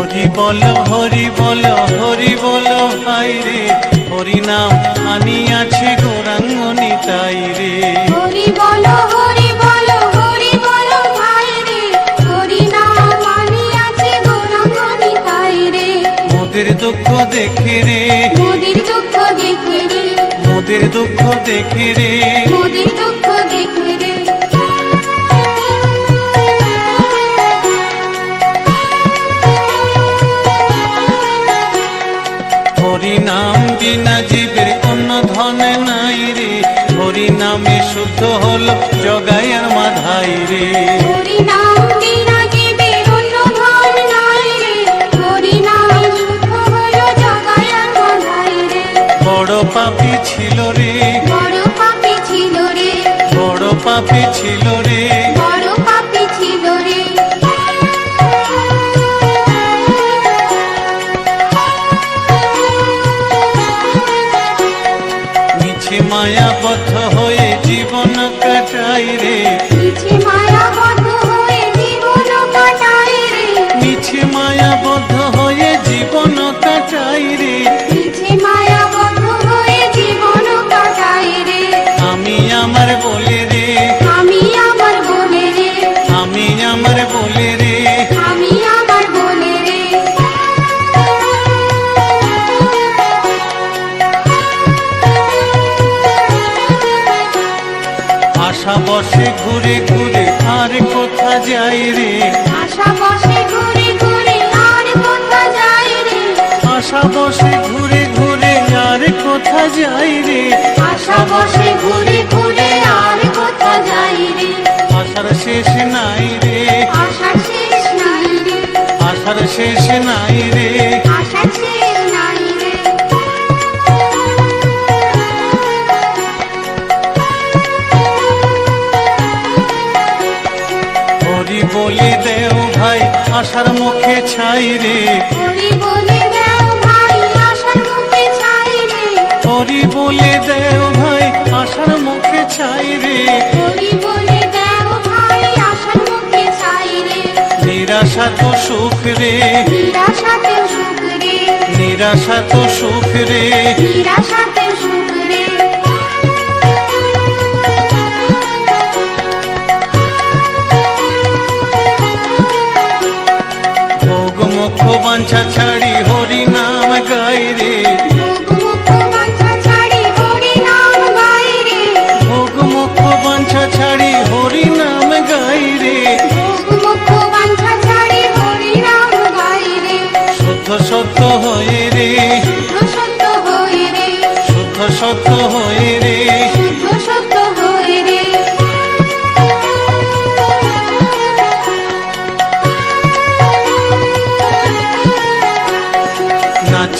হরি বল হরি বল হরি বল ভাই রে। হরি নাম আনি আছে গৌরাঙ্গ নিতাই রে। হরি বলো হরি বলো হরি বলো ভাই রে। হরি নাম মানিয়াছে গৌরাঙ্গ নিতাই রে। মোদের দুঃখ দেখে রে। মোদির দুঃখ দেখে রে। মোদের দুঃখ দেখে রে। মোদির হরি নাম বিনা জীবের অন্য ধন নাই রে। হরি নামে শুদ্ধ হলো জগায়ার মাধাই রে। হরি নাম রে। রে। পাপি ছিল রে। বড় পাপি ছিল রে। বড় পাপি ছিল মায়াপথ আশা বসে ঘুরে ঘুরে আর কোথা যাই রে? আশা বসে ঘুরে ঘুরে আর কোথা যাই রে? আশা বসে ঘুরে ঘুরে আর কোথা যাই রে? আশা বসে ঘুরে ঘুরে আর কোথা যাই রে? আশার শেষ নাই রে। আশার শেষ নাই রে। আশার শেষ নাই আশার মুখে ছাই রে। হরি বলে দাও ভাই আশার মুখে ছাই রে। আশার মুখে ছাই রে। নিরাশা তো সুখ রে। সুখ নিরাশা তো সুখ রে। সুখ রে বাঞ্ছা ছাড়ি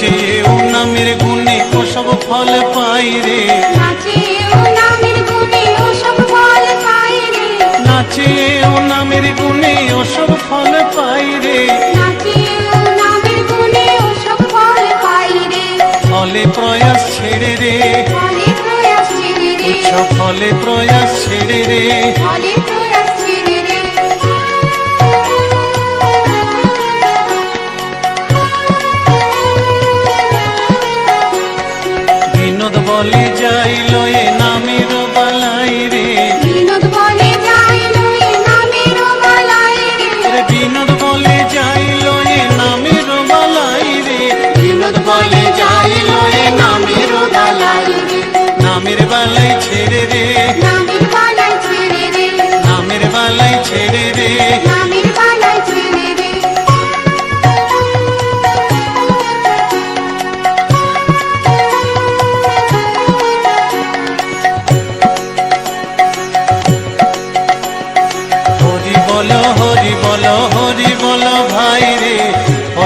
নাচে ও নামের গুণে ও সব ফল পাই রে। নাচে ও নামের গুণে ও সব ফল পাই রে। নাচে ও নামের গুণে ও সব ফল পাই রে। নাচে ও নামের গুণে ও সব ফল পাই রে। ফলে প্রয়াস ছেড়ে রে। ফলে প্রয়াস ছেড়ে রে। ফলে প্রয়াস ছেড়ে রে। বিনোদ বলে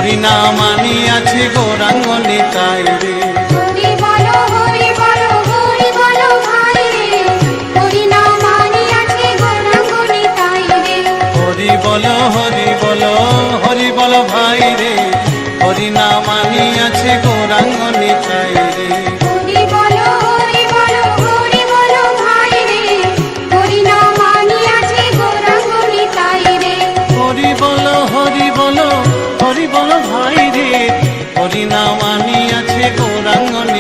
হরি নাম আমি আছি গৌরাঙ্গ নিতাই রে। হরি বলো হরি বলো হরি বলো ভাই রে। হরি নাম আমি গৌরাঙ্গ নিতাই হরি মানিয়াছে আনিয়াছে